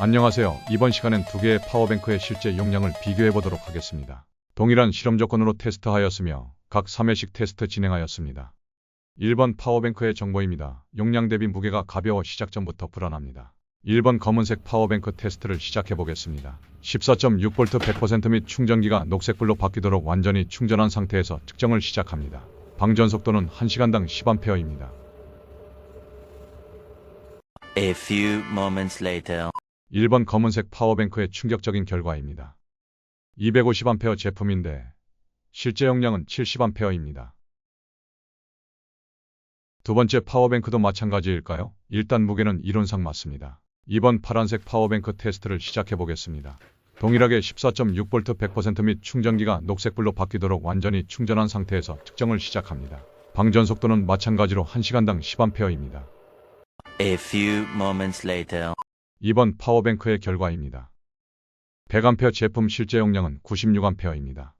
안녕하세요. 이번 시간엔 두 개의 파워뱅크의 실제 용량을 비교해 보도록 하겠습니다. 동일한 실험 조건으로 테스트하였으며 각 3회씩 테스트 진행하였습니다. 1번 파워뱅크의 정보입니다. 용량 대비 무게가 가벼워 시작 전부터 불안합니다. 1번 검은색 파워뱅크 테스트를 시작해 보겠습니다. 14.6V 100%및 충전기가 녹색불로 바뀌도록 완전히 충전한 상태에서 측정을 시작합니다. 방전 속도는 1시간당 10A입니다. A few moments later. 1번 검은색 파워뱅크의 충격적인 결과입니다. 250A 제품인데 실제 용량은 70A입니다. 두 번째 파워뱅크도 마찬가지일까요? 일단 무게는 이론상 맞습니다. 2번 파란색 파워뱅크 테스트를 시작해 보겠습니다. 동일하게 14.6V 100%및 충전기가 녹색불로 바뀌도록 완전히 충전한 상태에서 측정을 시작합니다. 방전 속도는 마찬가지로 1시간당 10A입니다. A few moments later. 2번 파워뱅크의 결과입니다. 100A 제품 실제 용량은 96A입니다.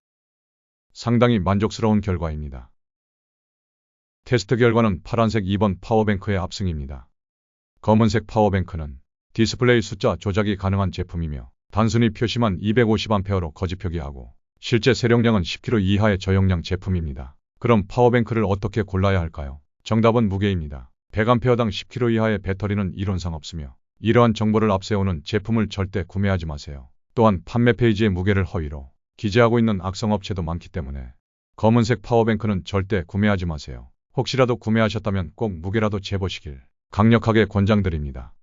상당히 만족스러운 결과입니다. 테스트 결과는 파란색 2번 파워뱅크의 압승입니다. 검은색 파워뱅크는 디스플레이 숫자 조작이 가능한 제품이며 단순히 표시만 250A로 거짓 표기하고 실제 세용량은 10kg 이하의 저용량 제품입니다. 그럼 파워뱅크를 어떻게 골라야 할까요? 정답은 무게입니다. 100A당 10kg 이하의 배터리는 이론상 없으며 이러한 정보를 앞세우는 제품을 절대 구매하지 마세요. 또한 판매 페이지의 무게를 허위로 기재하고 있는 악성 업체도 많기 때문에 검은색 파워뱅크는 절대 구매하지 마세요. 혹시라도 구매하셨다면 꼭 무게라도 재보시길 강력하게 권장드립니다.